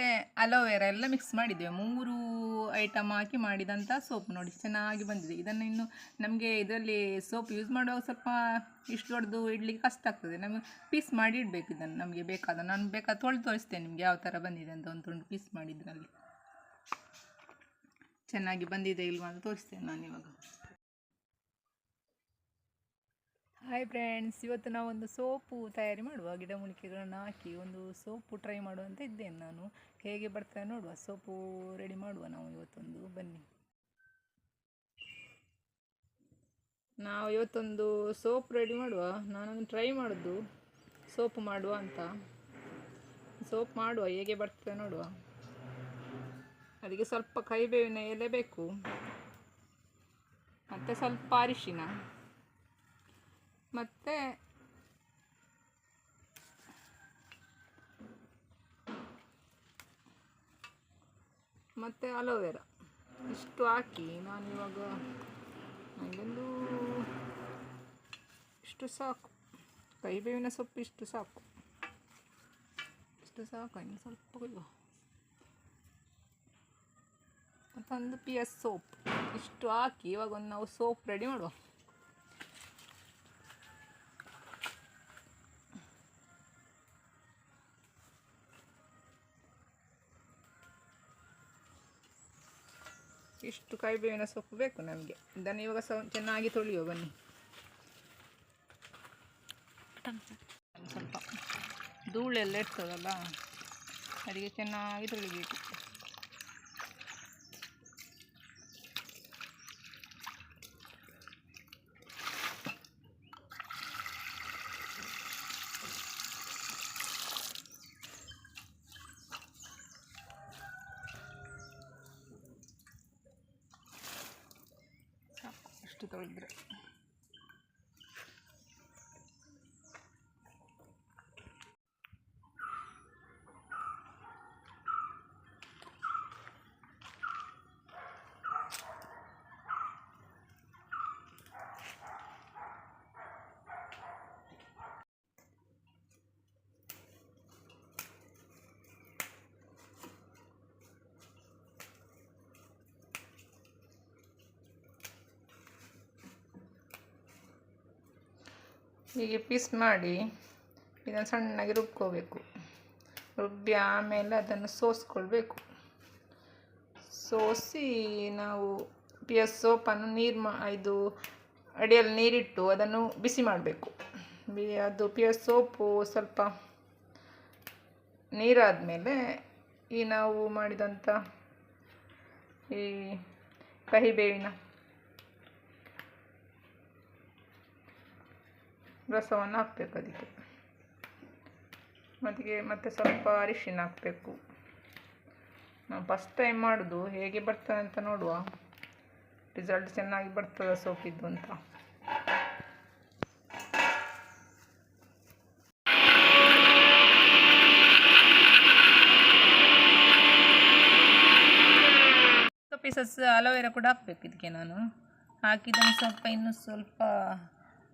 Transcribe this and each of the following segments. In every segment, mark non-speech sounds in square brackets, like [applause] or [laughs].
ಮತ್ತು ಅಲೋವೆರಾ ಎಲ್ಲ ಮಿಕ್ಸ್ ಮಾಡಿದ್ದೇವೆ. ಮೂರು ಐಟಮ್ ಹಾಕಿ ಮಾಡಿದಂಥ ಸೋಪ್ ನೋಡಿ, ಚೆನ್ನಾಗಿ ಬಂದಿದೆ. ಇದನ್ನು ಇನ್ನು ನಮಗೆ ಇದರಲ್ಲಿ ಸೋಪ್ ಯೂಸ್ ಮಾಡುವಾಗ ಸ್ವಲ್ಪ ಇಷ್ಟು ದೊಡ್ಡದು ಇಡ್ಲಿಕ್ಕೆ ಕಷ್ಟ ಆಗ್ತದೆ. ನಮಗೆ ಪೀಸ್ ಮಾಡಿ ಇಡಬೇಕು ಇದನ್ನು. ನಮಗೆ ಬೇಕಾದ, ನಾನು ಬೇಕಾದ ತೊಳೆದು ತೋರಿಸ್ತೇನೆ ನಿಮಗೆ ಯಾವ ಥರ ಬಂದಿದೆ ಅಂತ ಒಂದು ತುಂಡು ಪೀಸ್ ಮಾಡಿದ್ರಲ್ಲಿ ಚೆನ್ನಾಗಿ ಬಂದಿದೆ ಇಲ್ವಾ ಅಂತ ತೋರಿಸ್ತೇನೆ ನಾನು ಇವಾಗ. ಹಾಯ್ ಫ್ರೆಂಡ್ಸ್ ಇವತ್ತು ನಾವೊಂದು ಸೋಪು ತಯಾರಿ ಮಾಡುವ. ಗಿಡಮೂಲಿಕೆಗಳನ್ನು ಹಾಕಿ ಒಂದು ಸೋಪು ಟ್ರೈ ಮಾಡುವಂತ ಇದ್ದೇನೆ ನಾನು. ಹೇಗೆ ಬರ್ತಾ ನೋಡುವ. ಸೋಪು ರೆಡಿ ಮಾಡುವ ನಾವು ಇವತ್ತೊಂದು. ಬನ್ನಿ. ನಾವು ಇವತ್ತೊಂದು ಸೋಪ್ ರೆಡಿ ಮಾಡುವ. ನಾನೊಂದು ಟ್ರೈ ಮಾಡೋದು. ಸೋಪು ಮಾಡುವ ಅಂತ. ಸೋಪ್ ಮಾಡುವ. ಹೇಗೆ ಬರ್ತದೆ ನೋಡುವ. ಅದಕ್ಕೆ ಸ್ವಲ್ಪ ಕೈಬೇವಿನ ಎಲೆ ಬೇಕು. ಮತ್ತು ಸ್ವಲ್ಪ ಅರಿಶಿನ. ಮತ್ತು ಮತ್ತು ಅಲೋವೆರಾ. ಇಷ್ಟು ಹಾಕಿ ನಾನು ಇವಾಗ ನನಗೊಂದು ಇಷ್ಟು ಸಾಕು. ಕೈಬೇವಿನ ಸೊಪ್ಪು ಇಷ್ಟು ಸಾಕು. ಇಷ್ಟು ಸಾಕು, ಇನ್ನು ಸ್ವಲ್ಪ ಕೊಯ್ಯುವ ಮತ್ತೊಂದು ಪಿ ಎಸ್ ಸೋಪ್. ಇಷ್ಟು ಹಾಕಿ ಇವಾಗ ಒಂದು ನಾವು ಸೋಪ್ ರೆಡಿ ಮಾಡುವ. ಇಷ್ಟು ಕಾಯಿಬೇವಿನ ಸೊಪ್ಪು ಬೇಕು ನಮಗೆ. ಇದನ್ನು ಇವಾಗ ಸ ಚೆನ್ನಾಗಿ ತೊಳೆಯುವ, ಬನ್ನಿ. ಸ್ವಲ್ಪ. ಧೂಳೆಲ್ಲ ಇರ್ತದಲ್ಲ ಅದಕ್ಕೆ ಚೆನ್ನಾಗಿ ತೊಳಿಬೇಕು. ತೊಳೆದ್ರೆ ಹೀಗೆ ಪೀಸ್ ಮಾಡಿ ಇದನ್ನು ಸಣ್ಣಗೆ ರುಬ್ಕೋಬೇಕು. ರುಬ್ಬಿ ಆಮೇಲೆ ಅದನ್ನು ಸೋಸ್ಕೊಳ್ಬೇಕು. ಸೋಸಿ ನಾವು ಪಿ ಎಸ್ ಸೋಪನ್ನು ನೀರು ಮಾ, ಇದು ಅಡಿಯಲ್ಲಿ ನೀರಿಟ್ಟು ಅದನ್ನು ಬಿಸಿ ಮಾಡಬೇಕು. ಬಿ, ಅದು ಪಿ ಎಸ್ ಸೋಪು ಸ್ವಲ್ಪ ನೀರಾದಮೇಲೆ ಈ ನಾವು ಮಾಡಿದಂಥ ಈ ಕಹಿಬೇವಿನ ರಸವನ್ನು ಹಾಕಬೇಕು ಅದಕ್ಕೆ ಅದಕ್ಕೆ ಮತ್ತು ಸ್ವಲ್ಪ ಅರಿಶಿನ ಹಾಕಬೇಕು. ನಾವು ಫಸ್ಟ್ ಟೈಮ್ ಮಾಡೋದು, ಹೇಗೆ ಬರ್ತದೆ ಅಂತ ನೋಡುವ. ರಿಸಲ್ಟ್ ಚೆನ್ನಾಗಿ ಬರ್ತದ ಸೋಪಿದ್ದು ಅಂತ. ಪೀಸಸ್ ಅಲೋವೆರಾ ಕೂಡ ಹಾಕಬೇಕು ಇದಕ್ಕೆ ನಾನು. ಹಾಕಿದ ಸ್ವಲ್ಪ ಇನ್ನೂ ಸ್ವಲ್ಪ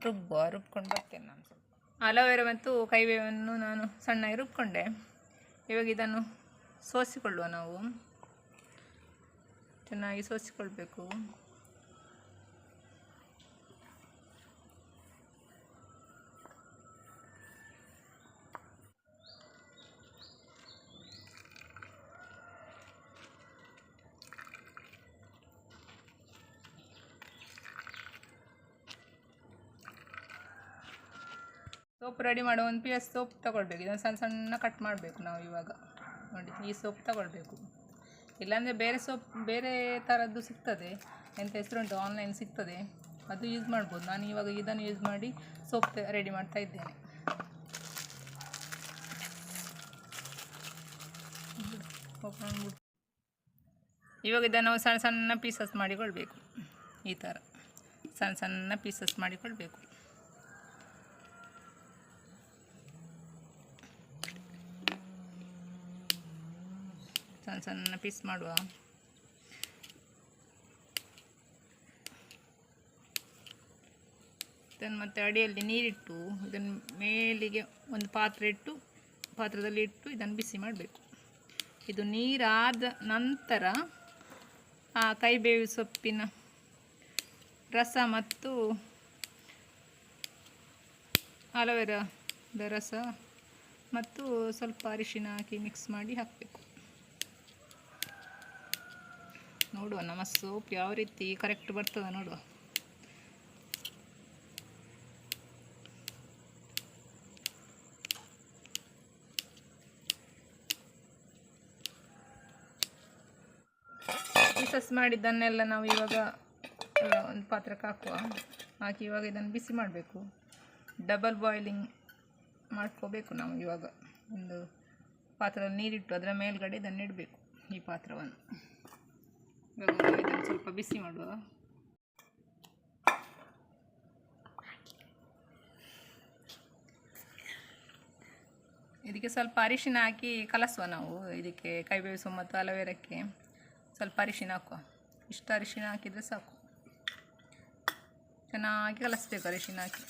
ರುಬ್ಬುವ ರುಬ್ಕೊಂಡು ಬರ್ತೇನೆ ನಾನು ಸ್ವಲ್ಪ. ಮತ್ತು ಕೈಬೇವನ್ನು ನಾನು ಸಣ್ಣಗೆ ರುಬ್ಕೊಂಡೆ. ಇವಾಗ ಇದನ್ನು ಸೋಸಿಕೊಳ್ಳುವ ನಾವು. ಚೆನ್ನಾಗಿ ಸೋಸಿಕೊಳ್ಬೇಕು. ಸೋಪ್ ರೆಡಿ ಮಾಡೋ ಒಂದು ಪೀಸ್ ಸೋಪ್ ತೊಗೊಳ್ಬೇಕು. ಇದನ್ನು ಸಣ್ಣ ಸಣ್ಣ ಕಟ್ ಮಾಡಬೇಕು ನಾವು ಇವಾಗ. ನೋಡಿ, ಈ ಸೋಪ್ ತೊಗೊಳ್ಬೇಕು. ಇಲ್ಲಾಂದರೆ ಬೇರೆ ಸೋಪ್, ಬೇರೆ ಥರದ್ದು ಸಿಗ್ತದೆ. ಎಂತ ಹೆಸರುಂಟು ಆನ್ಲೈನ್ ಸಿಗ್ತದೆ. ಅದು ಯೂಸ್ ಮಾಡ್ಬೋದು. ನಾನು ಇವಾಗ ಇದನ್ನು ಯೂಸ್ ಮಾಡಿ ಸೋಪ್ ರೆಡಿ ಮಾಡ್ತಾ ಇದ್ದೇನೆ. ಇವಾಗ ಇದನ್ನು ಸಣ್ಣ ಸಣ್ಣ ಪೀಸಸ್ ಮಾಡಿಕೊಳ್ಬೇಕು. ಈ ಥರ ಸಣ್ಣ ಸಣ್ಣ ಪೀಸಸ್ ಮಾಡಿಕೊಳ್ಬೇಕು. ಸಣ್ಣ ಸಣ್ಣ ಪೀಸ್ ಮಾಡುವ. ಇದನ್ನು ಮತ್ತೆ ಅಡಿಯಲ್ಲಿ ನೀರಿಟ್ಟು, ಇದನ್ನು ಮೇಲಿಗೆ ಒಂದು ಪಾತ್ರೆ ಇಟ್ಟು, ಪಾತ್ರದಲ್ಲಿ ಇಟ್ಟು ಇದನ್ನು ಬಿಸಿ ಮಾಡಬೇಕು. ಇದು ನೀರಾದ ನಂತರ ಆ ಕೈಬೇವು ಸೊಪ್ಪಿನ ರಸ ಮತ್ತು ಅಲೋವೆರಾದ ರಸ ಮತ್ತು ಸ್ವಲ್ಪ ಅರಿಶಿನ ಹಾಕಿ ಮಿಕ್ಸ್ ಮಾಡಿ ಹಾಕಬೇಕು. ನೋಡುವ, ನಮ್ಮ ಸೋಪ್ ಯಾವ ರೀತಿ ಕರೆಕ್ಟ್ ಬರ್ತದೆ ನೋಡುವ. ಸಸ್ ಮಾಡಿದ್ದನ್ನೆಲ್ಲ ನಾವು ಇವಾಗ ಒಂದು ಪಾತ್ರಕ್ಕೆ ಹಾಕುವ. ಹಾಕಿ ಇವಾಗ ಇದನ್ನು ಬಿಸಿ ಮಾಡಬೇಕು. ಡಬಲ್ ಬಾಯ್ಲಿಂಗ್ ಮಾಡ್ಕೋಬೇಕು ನಾವು ಇವಾಗ. ಒಂದು ಪಾತ್ರದಲ್ಲಿ ನೀರಿಟ್ಟು, ಅದರ ಮೇಲ್ಗಡೆ ಇದನ್ನು ಇಡಬೇಕು, ಈ ಪಾತ್ರವನ್ನು. ಇದನ್ನು ಸ್ವಲ್ಪ ಬಿಸಿ ಮಾಡುವ. ಇದಕ್ಕೆ ಸ್ವಲ್ಪ ಅರಿಶಿನ ಹಾಕಿ ಕಲಸುವ ನಾವು. ಇದಕ್ಕೆ ಕೈಬೇವಿಸು ಮತ್ತು ಅಲವೇರಕ್ಕೆ ಸ್ವಲ್ಪ ಅರಿಶಿನ ಹಾಕುವ. ಇಷ್ಟು ಅರಿಶಿನ ಹಾಕಿದರೆ ಸಾಕು. ಚೆನ್ನಾಗಿ ಕಲಸ್ಬೇಕು ಅರಿಶಿನ ಹಾಕಿ.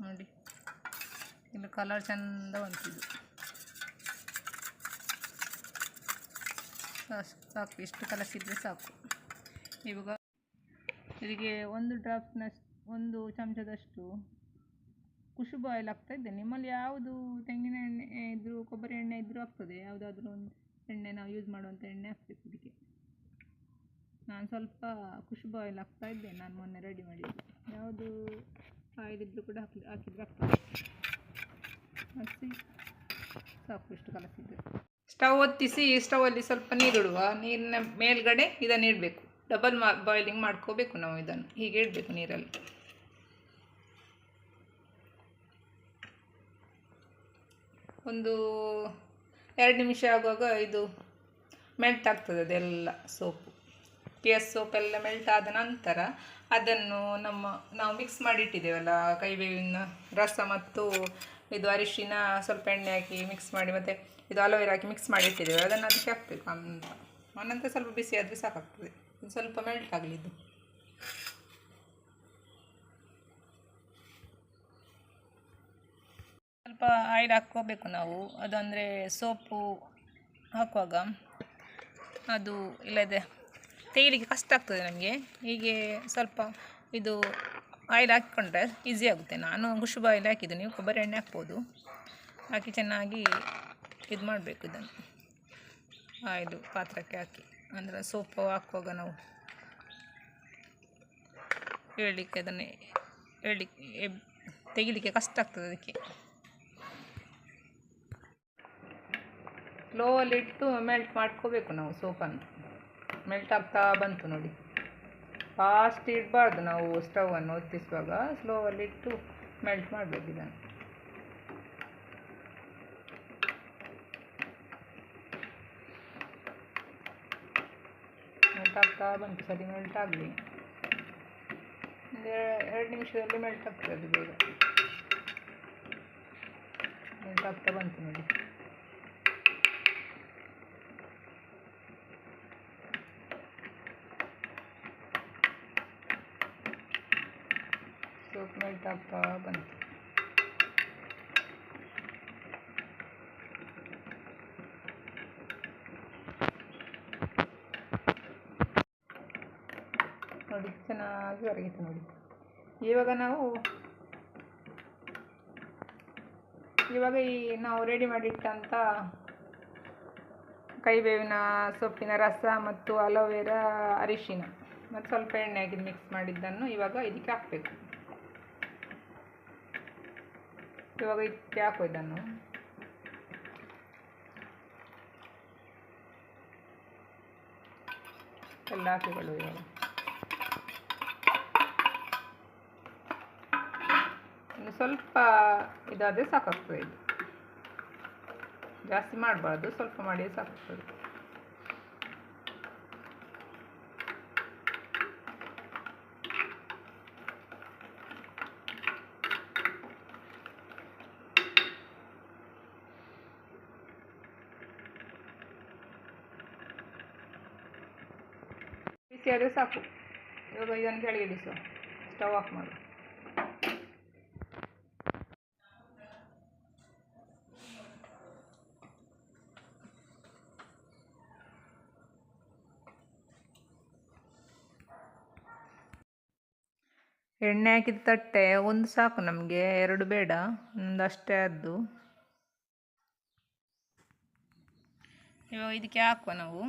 ನೋಡಿ. ಇಲ್ಲಿ ಕಲರ್ ಚೆಂದ ಬಂತಿದ್ದು ಸಾಕು, ಎಷ್ಟು ಕಲಸಿದರೆ ಸಾಕು. ಇವಾಗ ಇದಕ್ಕೆ ಒಂದು ಡ್ರಾಪ್ನಷ್ಟು ಒಂದು ಚಮಚದಷ್ಟು ಕುಶುಬ ಆಯಿಲ್ ಹಾಕ್ತಾ ಇದ್ದೆ ನಿಮ್ಮಲ್ಲಿ ಯಾವುದು ತೆಂಗಿನ ಎಣ್ಣೆ ಇದ್ದರೂ ಕೊಬ್ಬರಿ ಎಣ್ಣೆ ಇದ್ದರೂ ಆಗ್ತದೆ? ಯಾವುದಾದ್ರೂ ಒಂದು ಎಣ್ಣೆ ನಾವು ಯೂಸ್ ಮಾಡುವಂಥ ಎಣ್ಣೆ ಹಾಕ್ಬೇಕು ಇದಕ್ಕೆ ನಾನು ಸ್ವಲ್ಪ ಕುಶುಬ ಆಯಿಲ್ ಹಾಕ್ತಾ ಇದ್ದೆ ನಾನು ಮೊನ್ನೆ ರೆಡಿ ಮಾಡಿದ್ದೆ. ಯಾವುದು ಆಯಿಲ್ ಇದ್ದರೂ ಕೂಡ ಹಾಕಿ, ಹಾಕಿದ್ರೆ ಆಗ್ತದೆ. ಹಾಕಿ ಸಾಕು ಇಷ್ಟು ಕಲಸಿದ್ದು ಸ್ಟವ್ ಹೊತ್ತಿಸಿ ಸ್ಟವಲ್ಲಿ ಸ್ವಲ್ಪ ನೀರಿಡುವ. ನೀರಿನ ಮೇಲ್ಗಡೆ ಇದನ್ನು ಇಡಬೇಕು. ಡಬಲ್ ಮಾ, ಬಾಯ್ಲಿಂಗ್ ಮಾಡ್ಕೋಬೇಕು ನಾವು ಇದನ್ನು. ಹೀಗೆ ಇಡಬೇಕು ನೀರಲ್ಲಿ. ಒಂದು ಎರಡು ನಿಮಿಷ ಆಗುವಾಗ ಇದು ಮೆಲ್ಟ್ ಆಗ್ತದೆ ಅದೆಲ್ಲ ಸೋಪು. ಪಿ ಎಸ್ ಸೋಪ್ ಎಲ್ಲ ಮೆಲ್ಟ್ ಆದ ನಂತರ ಅದನ್ನು ನಮ್ಮ, ನಾವು ಮಿಕ್ಸ್ ಮಾಡಿಟ್ಟಿದ್ದೇವಲ್ಲ, ಕೈಬೇವಿನ ರಸ ಮತ್ತು ಇದು ಅರಿಶಿನ ಸ್ವಲ್ಪ ಎಣ್ಣೆ ಹಾಕಿ ಮಿಕ್ಸ್ ಮಾಡಿ ಮತ್ತು ಇದು ಅಲೋವೆರಾ ಹಾಕಿ ಮಿಕ್ಸ್ ಮಾಡಿ ಇಟ್ಟಿದ್ದೇವೆ ಅದನ್ನು ಅದಕ್ಕೆ ಹಾಕ್ಬೇಕು. ಅಂತ ಅನಂತರ ಸ್ವಲ್ಪ ಬಿಸಿ ಆದರೆ ಸಾಕಾಗ್ತದೆ. ಇದು ಸ್ವಲ್ಪ ಮೆಲ್ಟ್ ಆಗಲಿ ಇದು ಸ್ವಲ್ಪ ಆಯಿಲ್ ಹಾಕ್ಕೋಬೇಕು ನಾವು. ಅದಂದರೆ ಸೋಪು ಹಾಕುವಾಗ ಅದು ಇಲ್ಲದೆ ತೆಗಿಲಿಕ್ಕೆ ಕಷ್ಟ ಆಗ್ತದೆ ನಮಗೆ. ಹೀಗೆ ಸ್ವಲ್ಪ ಇದು ಆಯಿಲ್ ಹಾಕಿಕೊಂಡ್ರೆ ಈಸಿ ಆಗುತ್ತೆ. ನಾನು ಖುಷಬು ಆಯಿಲ್ ಹಾಕಿದ್ದು ನೀವು ಕೊಬ್ಬರಿ ಎಣ್ಣೆ ಹಾಕ್ಬೋದು. ಹಾಕಿ ಚೆನ್ನಾಗಿ ಇದು ಮಾಡಬೇಕು ಇದನ್ನು. ಆಯಿಲು ಪಾತ್ರಕ್ಕೆ ಹಾಕಿ. ಅಂದರೆ ಸೋಪು ಹಾಕುವಾಗ ನಾವು ಹೇಳಲಿಕ್ಕೆ ಅದನ್ನೇ ಹೇಳಲಿಕ್ಕೆ ತೆಗಿಲಿಕ್ಕೆ ಕಷ್ಟ ಆಗ್ತದೆ ಅದಕ್ಕೆ. ಸ್ಲೋವಲ್ಲಿಟ್ಟು ಮೆಲ್ಟ್ ಮಾಡ್ಕೋಬೇಕು ನಾವು ಸೋಪನ್ನು. ಮೆಲ್ಟ್ ಆಗ್ತಾ ಬಂತು ನೋಡಿ. ಫಾಸ್ಟ್ ಇಡಬಾರ್ದು. ನಾವು ಸ್ಟವನ್ನು ಹೊತ್ತಿಸುವಾಗ ಸ್ಲೋವಲ್ಲಿಟ್ಟು ಮೆಲ್ಟ್ ಮಾಡಬೇಕು ಇದನ್ನು. ಮೆಲ್ಟ್ ಆಗ್ತಾ ಬಂತು. ಸರಿ, ಮೆಲ್ಟ್ ಆಗಲಿ. ಒಂದು ಎರಡು ನಿಮಿಷದಲ್ಲಿ ಮೆಲ್ಟ್ ಆಗ್ತದೆ ಅದು ಬೇಗ. ಮೆಲ್ಟ್ ಆಗ್ತಾ ಬಂತು ನೋಡಿ. ಆಗ್ತಾ ಬಂತು. ನೋಡಿ, ಚೆನ್ನಾಗಿ ಹೊರಗಿತ್ತು ನೋಡಿ. ಇವಾಗ ನಾವು, ಇವಾಗ ಈ ನಾವು ರೆಡಿ ಮಾಡಿಟ್ಟಂಥ ಕೈಬೇವಿನ ಸೊಪ್ಪಿನ ರಸ ಮತ್ತು ಅಲೋವೆರಾ ಅರಿಶಿನ. ಮತ್ತು ಸ್ವಲ್ಪ ಎಣ್ಣೆ ಹಾಕಿ ಮಿಕ್ಸ್ ಮಾಡಿದ್ದನ್ನು ಇವಾಗ ಇದಕ್ಕೆ ಹಾಕಬೇಕು. ಇವಾಗ ಇದಕ್ಕೆ ಹಾಕು ಇದನ್ನು? ಎಲ್ಲ ಹಾಕಿಗಳು ಇವಾಗ. ಇನ್ನು ಸ್ವಲ್ಪ ಇದಾದರೆ ಸಾಕಾಗ್ತದೆ ಇದು. ಜಾಸ್ತಿ ಮಾಡಬಾರ್ದು, ಸ್ವಲ್ಪ ಮಾಡಿ ಸಾಕಾಗ್ತದೆ. ಇಷ್ಟೇ ಆದರೆ ಸಾಕು. ಇವಾಗ ಇದನ್ನು ಕೆಳಗೆ ಇಡಿಸು ಸ್ಟವ್ ಆಫ್ ಮಾಡು. ಎಣ್ಣೆ ಹಾಕಿದ ತಟ್ಟೆ, ಒಂದು ಸಾಕು ನಮಗೆ, ಎರಡು ಬೇಡ, ಒಂದು ಅಷ್ಟೇ ಅದ್ದು. ಇವಾಗ ಇದಕ್ಕೆ ಹಾಕುವ ನಾವು.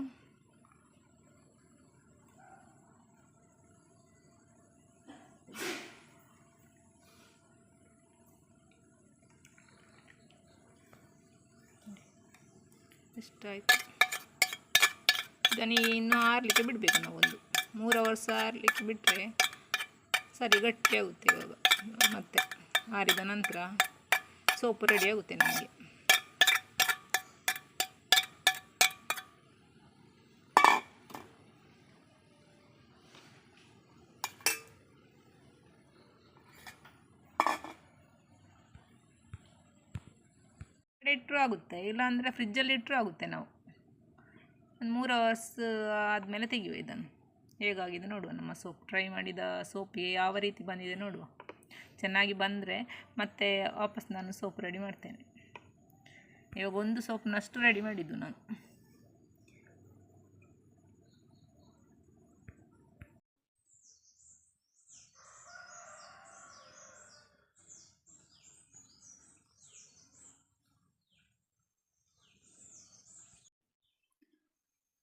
ಇಷ್ಟಾಯಿತು ಇದನ್ನು ಇನ್ನೂ ಆರಲಿಕ್ಕೆ ಬಿಡಬೇಕು ನಾವು ಒಂದು. ಮೂರು ಅವರ್ಸ್ ಆರಲಿಕ್ಕೆ ಬಿಟ್ಟರೆ ಸರಿ, ಗಟ್ಟಿ ಆಗುತ್ತೆ ಇವಾಗ. ಮತ್ತೆ ಆರಿದ ನಂತರ ಸೋಪು ರೆಡಿ ಆಗುತ್ತೆ ನಮಗೆ. ಇಟ್ಟರು ಆಗುತ್ತೆ, ಇಲ್ಲಾಂದರೆ ಫ್ರಿಜ್ಜಲ್ಲಿ ಇಟ್ಟರೂ ಆಗುತ್ತೆ ನಾವು. ಒಂದು ಮೂರು ಅವರ್ಸ್ ಆದಮೇಲೆ ತೆಗೆಯುವ ಇದನ್ನು. ಹೇಗಾಗಿದೆ ನೋಡುವ, ನಮ್ಮ ಸೋಪ್ ಟ್ರೈ ಮಾಡಿದ ಸೋಪ್ ಯಾವ ರೀತಿ ಬಂದಿದೆ ನೋಡುವ. ಚೆನ್ನಾಗಿ ಬಂದರೆ ಮತ್ತೆ ವಾಪಸ್ ನಾನು ಸೋಪ್ ರೆಡಿ ಮಾಡ್ತೇನೆ. ಇವಾಗ ಒಂದು ಸೋಪ್ನಷ್ಟು ರೆಡಿ ಮಾಡಿದ್ದು ನಾನು.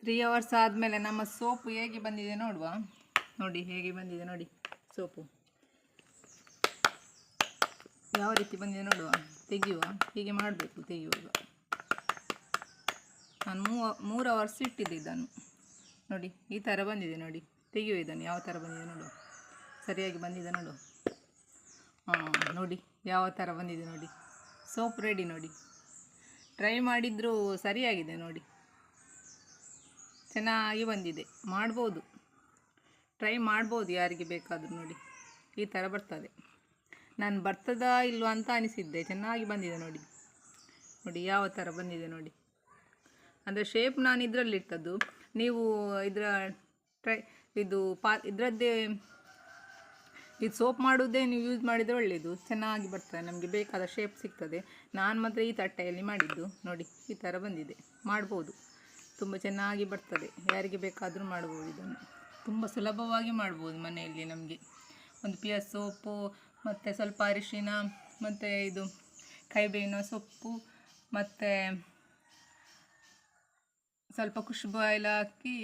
ತ್ರೀ ಅವರ್ಸ್ ಆದಮೇಲೆ ನಮ್ಮ ಸೋಪು ಹೇಗೆ ಬಂದಿದೆ ನೋಡುವ. ನೋಡಿ, ಹೇಗೆ ಬಂದಿದೆ ನೋಡಿ ಸೋಪು. ಯಾವ ರೀತಿ ಬಂದಿದೆ ನೋಡುವ. ತೆಗೆಯುವ. ಹೀಗೆ ಮಾಡಬೇಕು ತೆಗೆಯುವಾಗ. ನಾನು ಮೂರು ಅವರ್ಸ್ ಇಟ್ಟಿದ್ದೆ ಇದನ್ನು. ನೋಡಿ, ಈ ಥರ ಬಂದಿದೆ ನೋಡಿ. ತೆಗೆಯುವ ಇದನ್ನು. ಯಾವ ಥರ ಬಂದಿದೆ ನೋಡು ಸರಿಯಾಗಿ ಬಂದಿದೆ ನೋಡು. ಹಾಂ ನೋಡಿ, ಯಾವ ಥರ ಬಂದಿದೆ ನೋಡಿ. ಸೋಪ್ ರೆಡಿ ನೋಡಿ. ಟ್ರೈ ಮಾಡಿದರೂ ಸರಿಯಾಗಿದೆ ನೋಡಿ. ಚೆನ್ನಾಗಿ ಬಂದಿದೆ. ಮಾಡ್ಬೋದು. ಟ್ರೈ ಮಾಡ್ಬೋದು ಯಾರಿಗೆ ಬೇಕಾದರೂ ನೋಡಿ. ಈ ಥರ ಬರ್ತದೆ. ನಾನು ಬರ್ತದಾ ಇಲ್ವಾ ಅಂತ ಅನಿಸಿದ್ದೆ. ಚೆನ್ನಾಗಿ ಬಂದಿದೆ ನೋಡಿ. ನೋಡಿ ಯಾವ ಥರ ಬಂದಿದೆ ನೋಡಿ. ಅಂದರೆ ಶೇಪ್ ನಾನು ಇದರಲ್ಲಿಟ್ಟದ್ದು ನೀವು ಇದರ ಟ್ರೈ ಇದು ಪಾ, ಇದರದ್ದೇ, ಇದು ಸೋಪ್ ಮಾಡೋದೇ ನೀವು ಯೂಸ್ ಮಾಡಿದರೆ ಒಳ್ಳೆಯದು ಚೆನ್ನಾಗಿ ಬರ್ತದೆ. ನಮಗೆ ಬೇಕಾದ ಶೇಪ್ ಸಿಗ್ತದೆ. ನಾನು ಮಾತ್ರ ಈ ತಟ್ಟೆಯಲ್ಲಿ ಮಾಡಿದ್ದು. ನೋಡಿ, ಈ ಥರ ಬಂದಿದೆ. ಮಾಡ್ಬೋದು. ತುಂಬ ಚೆನ್ನಾಗಿ ಬರ್ತದೆ. ಯಾರಿಗೆ ಬೇಕಾದರೂ ಮಾಡ್ಬೋದು ಇದನ್ನು. ತುಂಬ ಸುಲಭವಾಗಿ ಮಾಡ್ಬೋದು ಮನೆಯಲ್ಲಿ ನಮಗೆ. ಒಂದು ಪಿಯರ್ ಸೋಪು, ಮತ್ತು ಸ್ವಲ್ಪ ಅರಿಶಿನ, ಮತ್ತು ಇದು ಕೈಬೇವಿನ ಸೊಪ್ಪು, ಮತ್ತು ಸ್ವಲ್ಪ ಖುಷ್ಬು ಆಯಿಲ್ ಹಾಕಿ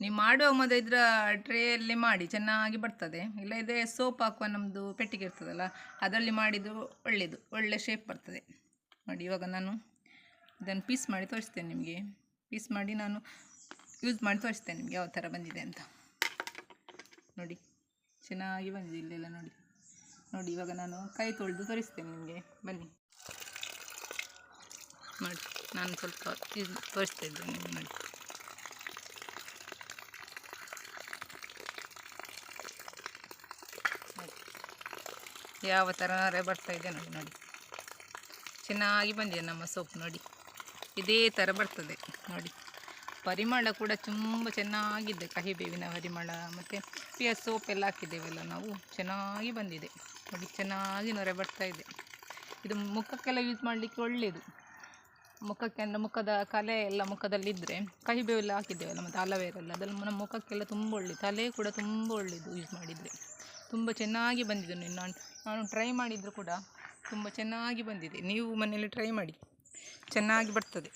ನೀವು ಮಾಡುವ ಮೊದಲು ಇದರ ಟ್ರೇಯಲ್ಲಿ ಮಾಡಿ, ಚೆನ್ನಾಗಿ ಬರ್ತದೆ. ಇಲ್ಲ ಇದೇ ಸೋಪ್ ಹಾಕುವ ನಮ್ಮದು ಪೆಟ್ಟಿಗೆ ಇರ್ತದಲ್ಲ, ಅದರಲ್ಲಿ ಮಾಡಿದ್ದು ಒಳ್ಳೆಯದು ಒಳ್ಳೆ ಶೇಪ್ ಬರ್ತದೆ. ನೋಡಿ ಇವಾಗ ನಾನು ಇದನ್ನು ಪೀಸ್ ಮಾಡಿ ತೋರಿಸ್ತೇನೆ ನಿಮಗೆ. ಪೀಸ್ ಮಾಡಿ ನಾನು ಯೂಸ್ ಮಾಡಿ ತೋರಿಸ್ತೇನೆ ನಿಮಗೆ ಯಾವ ಥರ ಬಂದಿದೆ ಅಂತ. ನೋಡಿ, ಚೆನ್ನಾಗಿ ಬಂದಿದೆ ಇಲ್ಲೆಲ್ಲ ನೋಡಿ. ನೋಡಿ, ಇವಾಗ ನಾನು ಕೈ ತೊಳೆದು ತೋರಿಸ್ತೇನೆ ನಿಮಗೆ. ಬನ್ನಿ. ನೋಡಿ, ನಾನು ಸ್ವಲ್ಪ ಇದು ತೋರಿಸ್ತಾ ಇದ್ದೇನೆ ನಿಮಗೆ ನೋಡಿ. ಯಾವ ಥರ ಬರ್ತಾ ಇದೆ ನೋಡಿ ನೋಡಿ. ಚೆನ್ನಾಗಿ ಬಂದಿದೆ ನಮ್ಮ ಸೋಪ್ ನೋಡಿ. ಇದೇ ಥರ ಬರ್ತದೆ. ನೋಡಿ. ಪರಿಮಳ ಕೂಡ ತುಂಬ ಚೆನ್ನಾಗಿದೆ. ಕಹಿ ಬೇವಿನ ಪರಿಮಳ, ಮತ್ತು ಪಿಯ ಸೋಪ್ ಎಲ್ಲ ಹಾಕಿದ್ದೇವೆಲ್ಲ ನಾವು, ಚೆನ್ನಾಗಿ ಬಂದಿದೆ. ನೋಡಿ, ಚೆನ್ನಾಗಿ ನೊರೆ ಬರ್ತಾ ಇದೆ. ಇದು ಮುಖಕ್ಕೆಲ್ಲ ಯೂಸ್ ಮಾಡಲಿಕ್ಕೆ ಒಳ್ಳೆಯದು ಮುಖಕ್ಕೆ ಅಂದರೆ ಮುಖದ ಕಲೆ ಎಲ್ಲ ಮುಖದಲ್ಲಿದ್ದರೆ ಕಹಿ ಬೇವೆಲ್ಲ ಹಾಕಿದ್ದೇವಲ್ಲ, ಮತ್ತು ಅಲವೇರೆಲ್ಲ ಅದೆಲ್ಲ ನಮ್ಮ ಮುಖಕ್ಕೆಲ್ಲ ತುಂಬ ಒಳ್ಳೆ ತಲೆ ಕೂಡ ತುಂಬ ಒಳ್ಳೆಯದು ಯೂಸ್ ಮಾಡಿದರೆ. ತುಂಬ ಚೆನ್ನಾಗಿ ಬಂದಿದೆ. ನಾನು ನಾನು ಟ್ರೈ ಮಾಡಿದರೂ ಕೂಡ ತುಂಬ ಚೆನ್ನಾಗಿ ಬಂದಿದೆ. ನೀವು ಮನೆಯಲ್ಲಿ ಟ್ರೈ ಮಾಡಿ. ಚೆನ್ನಾಗಿ ಬರ್ತದೆ.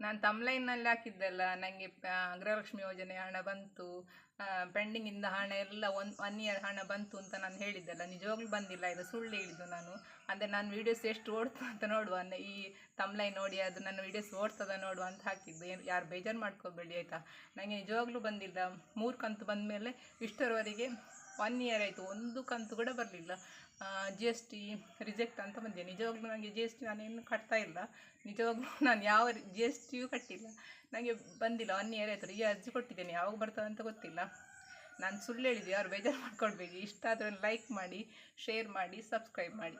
ನಾನು ತಮ್ಲೈನಲ್ಲಿ ಹಾಕಿದ್ದೆಲ್ಲ ನನಗೆ ಗೃಹಲಕ್ಷ್ಮಿ ಯೋಜನೆ ಹಣ ಬಂತು. ಪೆಂಡಿಂಗಿಂದ ಹಣ ಎಲ್ಲ ಒನ್ ಒನ್ ಇಯರ್ ಹಣ ಬಂತು ಅಂತ ನಾನು ಹೇಳಿದ್ದೆಲ್ಲ. ನಿಜವಾಗ್ಲೂ ಬಂದಿಲ್ಲ, ಇದು ಸುಳ್ಳು ಹೇಳಿದ್ದು ನಾನು. ಅಂದರೆ ನಾನು ವೀಡಿಯೋಸ್ ಎಷ್ಟು ಓಡ್ತು ಅಂತ ನೋಡುವ ಈ ತಮ್ಲೈನ್ ನೋಡಿ, ಅದು ನನ್ನ ವೀಡಿಯೋಸ್ ಓಡ್ತದ ನೋಡುವ ಅಂತ ಹಾಕಿದ್ದು. ಏನು, ಯಾರು ಬೇಜಾರು ಮಾಡ್ಕೋಬೇಡಿ, ಆಯಿತಾ? ನನಗೆ ನಿಜವಾಗ್ಲೂ ಬಂದಿಲ್ಲ. ಮೂರು ಕಂತು ಬಂದ ಮೇಲೆ ಇಷ್ಟರವರೆಗೆ ಒನ್ ಇಯರ್ ಆಯಿತು. ಒಂದು ಕಂತು ಕೂಡ ಬರಲಿಲ್ಲ. ಜಿ ಎಸ್ ಟಿ ರಿಜೆಕ್ಟ್ ಅಂತ ಬಂದಿದೆ ನಿಜವಾಗ್ಲೂ ನನಗೆ ಜಿ ಎಸ್ ಟಿ ನಾನೇನು ಕಟ್ತಾ ಇಲ್ಲ. ನಿಜವಾಗ್ಲೂ [laughs] ನಾನು ಯಾವ ಜಿ ಎಸ್ ಟಿಯೂ ಕಟ್ಟಿಲ್ಲ. ನನಗೆ ಬಂದಿಲ್ಲ ಒನ್ ಇಯರ್ ಆಯಿತು. ಈ ಅರ್ಜಿ ಕೊಟ್ಟಿದ್ದೇನೆ. ಯಾವಾಗ ಬರ್ತದೆ ಅಂತ ಗೊತ್ತಿಲ್ಲ. ನಾನು ಸುಳ್ಳು ಹೇಳಿದ್ದೆ. ಯಾರು ಬೇಜಾರು ಮಾಡ್ಕೊಳ್ಬೇಡಿ. ಇಷ್ಟ ಆದರೆ ಲೈಕ್ ಮಾಡಿ ಶೇರ್ ಮಾಡಿ ಸಬ್ಸ್ಕ್ರೈಬ್ ಮಾಡಿ.